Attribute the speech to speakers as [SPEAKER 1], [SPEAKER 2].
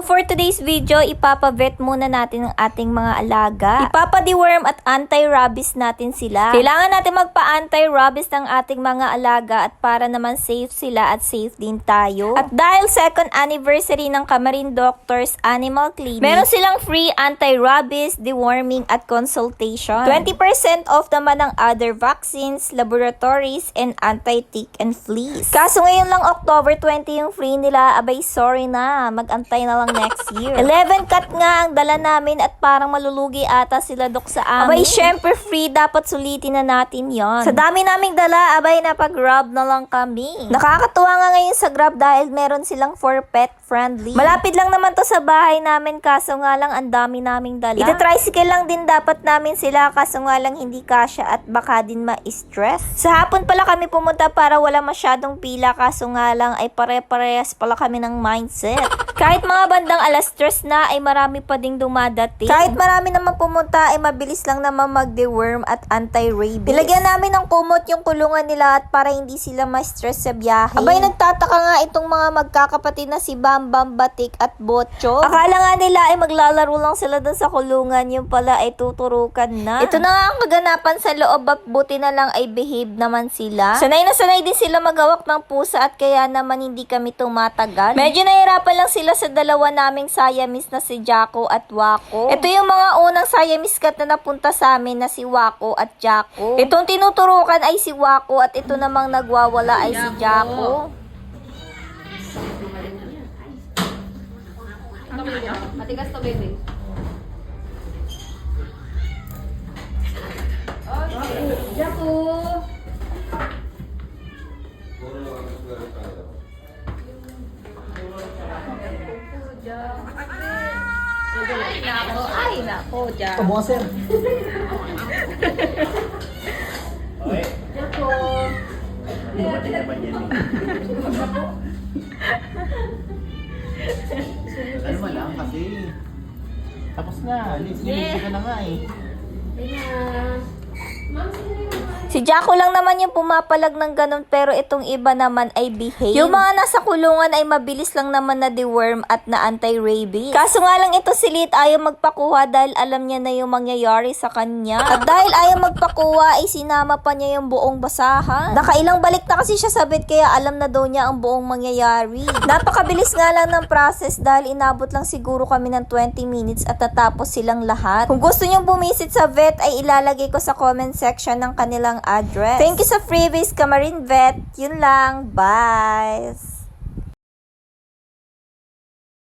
[SPEAKER 1] For today's video, ipapavet muna natin ang ating mga alaga. Ipapa-deworm at anti-rabies natin sila. Kailangan natin magpa-anti-rabies ng ating mga alaga at para naman safe sila at safe din tayo. At dahil second anniversary ng Kamarin Doctors Animal Clinic, meron silang free anti-rabies, deworming at consultation. 20% off naman ang other vaccines, laboratories, and anti-tick and fleas. Kaso ngayon lang October 20 yung free nila, abay sorry na, mag-antay na lang next year. 11 cut nga ang dala namin at parang malulugi ata sila dok sa amin. Abay syempre free, dapat sulitin na natin yon. Sa dami naming dala, abay napag-grab na lang kami. Nakakatuwa nga ngayon sa grab dahil meron silang for pet friendly. Malapit lang naman to sa bahay namin kaso nga lang ang dami naming dala. Ita-tricycle lang din dapat namin sila kaso nga lang hindi kasya at baka din ma-stress. Sa hapon pala kami pumunta para wala masyadong pila kaso nga lang ay pare-parehas pala kami ng mindset. Kahit mga bandang alas stress na ay marami pa ding dumadating. Kahit marami naman pumunta ay mabilis lang naman mag-deworm at anti-rabies. Nilagyan namin ng kumot yung kulungan nila at para hindi sila ma-stress sa biyahe. Abay nagtataka nga itong mga magkakapatid na si Bam Bam Batik at Botcho. Akala nga nila ay maglalaro lang sila dun sa kulungan, yung pala ay tuturukan na. Ito na nga ang kaganapan sa loob at buti na lang ay behave naman sila. Sanay na sanay din sila magawak ng pusa at kaya naman hindi kami tumatagal. Medyo nahirapan lang sila sa dalawa naming Siamese na si Jaco at Wako. Ito yung mga unang Siamese cat na napunta sa amin na si Wako at Jaco. Itong tinuturukan ay si Wako at ito namang nagwawala ay si Jaco.
[SPEAKER 2] Matigas to, baby. Okay. Jaco! Ay, nako. Ay, nako, Jaco.
[SPEAKER 3] Kamoser.
[SPEAKER 2] Jaco.
[SPEAKER 3] Ano man lang kasi. Tapos na. Alis,
[SPEAKER 2] Yeah.
[SPEAKER 3] ka na nga eh.
[SPEAKER 2] Ayan.
[SPEAKER 1] Si Jaco lang naman yung pumapalag ng ganun pero itong iba naman ay behave. Yung mga nasa kulungan ay mabilis lang naman na deworm at na anti-rabies. Kaso nga lang ito si Lit ayaw magpakuha dahil alam niya na yung mangyayari sa kanya. At dahil ayaw magpakuha ay sinama pa niya yung buong basahan. Nakailang balik na kasi siya sabit kaya alam na daw niya ang buong mangyayari. Napakabilis nga lang ng process dahil inabot lang siguro kami ng 20 minutes at natapos silang lahat. Kung gusto niyong bumisit sa vet ay ilalagay ko sa comment section ng kanilang address. Thank you sa freebies Kamarin Vet. Yun lang. Bye!